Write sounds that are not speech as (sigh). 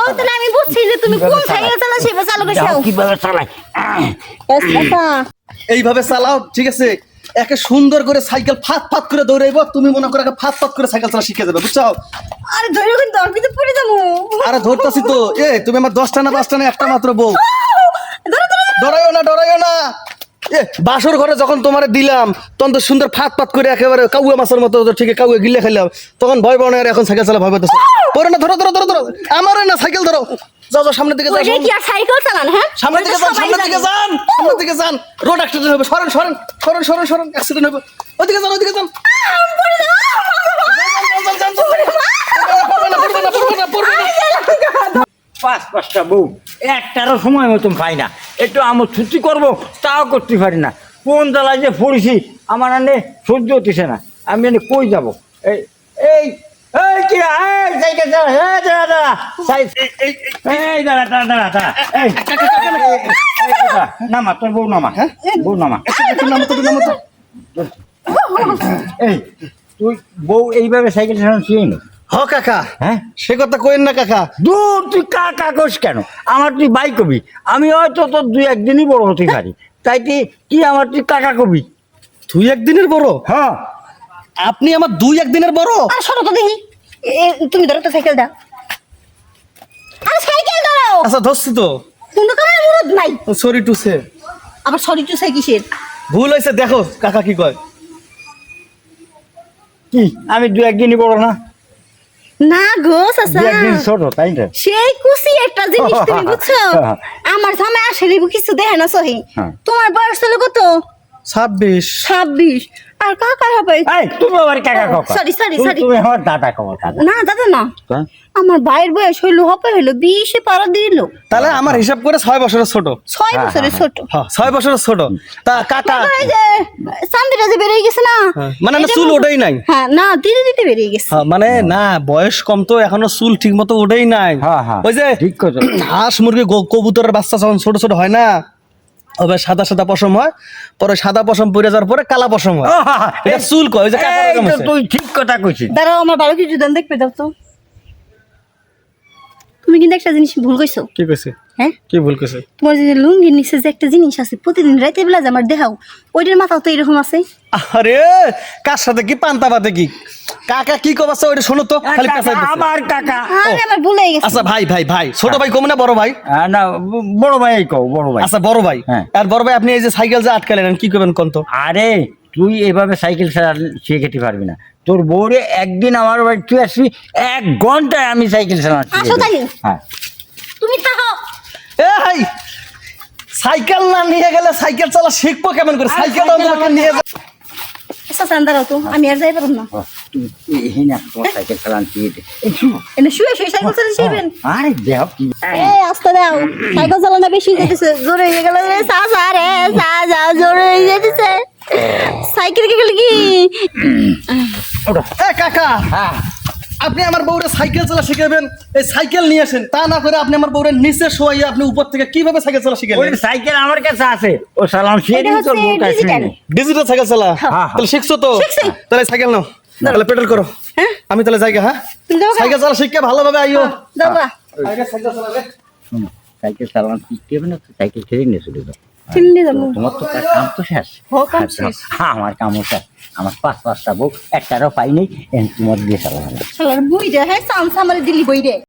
ও তাহলে আমি বুঝছি যে তুমি কোন সাইকেল চালা সেবা চালু করছ। কীভাবে চালাই এইভাবে চালাও ঠিক আছে? একে সুন্দর করে সাইকেল ফাত ফাত করে দৌড়াইব তুমি মনে করে একে ফাত ফাত করে সাইকেল চালা শিখে যাবে বুঝছ? আরে ধরে কিন্তু অর্পিতে পড়ে যাব। আরে ধরতাছি তো। এ তুমি আমার দশটা না পাঁচটা না একটা মাত্র বউ। ধরো ধরো ডরাইও না ডরাইও না। বাসর ঘরে যখন তোমারে দিলাম তখন তো সুন্দর ফাত ফাত করে একেবারে কাউয়ে মাছের মতো ঠিক কাউয়ে গিলে খাইলাম। তখন ভয় পাও না আর এখন সাইকেল চালা ভয় পাইতেছে। পরে না ধরো ধরো ধরো ধরো। আমার না সাইকেল ধরো। যাও যাও সামনের দিকে যাও সাইকেল চালান হ্যাঁ? সামনের দিকে যান সামনের দিকে যান সামনের দিকে যান। রোড অ্যাক্সিডেন্ট হবে সরেন সরেন সরেন সরেন সরেন অ্যাক্সিডেন্ট হবে। ওইদিকে যান ওইদিকে যান। পাঁচ পাঁচটা বউ একটারও সময় মতন পাই না। একটু আমার ছুটি করব তাও করতে পারি না কোন জ্বালায় যে পড়েছি আমার আনে সহ্য হতেছে না আমি এনে কই যাব এই এই। নামা তোর বউ নামা হ্যাঁ বউ নামা নামো তো, তুই বউ এইভাবে সাইকেল চালানো শিখে নি হ কাকা। হ্যাঁ? সে কথা কইেন না কাকা। দূর তুই কা কাগজ কেন? আমার তুই বাই কবি। আমি হয়তো তোর দুই একদিনই বড় হতে পারি। তাই তুই কি আমার তুই কাকা কবি? তুই একদিনের বড়? হ্যাঁ। আপনি আমার দুই একদিনের বড়? আর সরো তো দেখি। এ, তুমি ধরো তো সাইকেল দাও। আরে সাইকেল ধরো আচ্ছা ধরছি তো। কোনো কারণে মুরদ নাই? সরি টু সে আবার সরি টু সাই কিসের? ভুল হয়েছে দেখো কাকা কি কয়। কি? আমি দু একদিনই বড় না। না গো ছোট তাই না? সেই কুসি একটা জিনিস তুমি (laughs) বুঝছ? আমার সামনে আসলে কিছু দেখে না সহি। হ্যাঁ। তোমার বয়স হলো কত? ছাব্বিশ। ছাব্বিশ। আর কাকা হবে? তুমি আবার কাকা কাকা। sorry, তুমি- sorry. তুমি আমার দাদা দাদা না দাদা না? আমার ভাইয়ের বয়স হইল হবে হইল বিশে পারা দিল। তাহলে আমার হিসাব করে ছয় বছরের ছোট। ছয় হ্যাঁ, বছরের হ্যাঁ, ছোট। হ্যাঁ, ছয় বছরের ছোট। তা কাকা বেরিয়ে গেছে না? হ্যাঁ, মানে এটা চুল ওঠেই নাই। হ্যাঁ না দিতে দিতে বেরিয়ে গেছে। হ্যাঁ, মানে না বয়স কম তো এখনও চুল ঠিক মতো ওঠেই নাই। হ্যাঁ, ওই যে ঠিক হাঁস মুরগি কবুতরের বাচ্চা যখন ছোট ছোট হয় না ওবে সাদা সাদা পশম হয় পরে সাদা পশম পরে যাওয়ার পরে কালা পশম হয়। এটা চুল কয় যে। তুই ঠিক কথা কইছিস। দাঁড়াও আমার বারো কিছু দাম দেখবে দাও তো। তুমি কিন্তু একটা জিনিস ভুল কইছো। কি কইছে? হ্যাঁ? কি ভুল কইছে? তোমার যে লুঙ্গির নিচে যে একটা জিনিস আছে প্রতিদিন রাইতে বেলা যে আমার দেখাও ওইটার মাথাও তো এরকম আছে। আরে কার সাথে কি পান্তা পাতে কি? কাকা কি কবাছে ওইটা শোনো তো খালি কাকা, আমার কাকা। আরে আমার ভুল গেছে। আচ্ছা ভাই ভাই ভাই ছোট ভাই কম না বড় ভাই? না বড় ভাই কও বড় ভাই। আচ্ছা বড় ভাই। হ্যাঁ। আর বড় ভাই আপনি এই যে সাইকেল যে আটকালেন কি করবেন কোন তো? আরে তুই এভাবে সাইকেল শিখে খেতে পারবি না। তোর বউরে একদিন আমার বাড়ি তুই আসবি এক ঘন্টায় আমি সাইকেল? হ্যাঁ তুমি থাকো এ হাই সাইকেল না নিয়ে গেলে সাইকেল চালা শিখব কেমন করে? সাইকেল আমাকে নিয়ে যা। আচ্ছা দাঁড়াও তো আমি আর যাই পারব না। সাইকেল চালান দে। এনে শুয়ে শুয়ে সাইকেল চালাতে শিখবেন আরে দেখ কি এই আস্তে দাও সাইকেল চালানো বেশি যেতেছে জোরে হয়ে গেল রে সা সা রে সা সা জোরে হয়ে যেতেছে সাইকেল কে গেল কি? ওটা এ কাকা হ্যাঁ। আপনি আমার বউরে সাইকেল চালা শিখাবেন এই সাইকেল নিয়ে আসেন তা না করে আপনি আমার বউরে নিচে শোয়াইয়া আপনি উপর থেকে কীভাবে সাইকেল চালা ওই সাইকেল আমার কাছে আছে। ও সালাম শিখে বউ কাছে digital। ডিজিটাল সাইকেল চালা? হ্যাঁ। তাহলে শিখছো তো? শিখছি। তাহলে সাইকেল নাও। তাহলে পেডাল করো। হ্যাঁ। আমি তাহলে যাই গে, হ্যাঁ? সাইকেল চালা শিখকে ভালোভাবে আইও। দাও সাইকেল চালাবে সাইকেল চালানো শিখতে হবে না সাইকেল ছেড়ে নিয়ে চলে যাও। তোমার তো কাম তো শেষ। আচ্ছা, শেষ। হ্যাঁ আমার কামও শেষ। আমার পাঁচ পাঁচটা বউ একটারও পাইনি তোমার দিয়ে চালানো বই রে হ্যাঁ দিলি বই রে।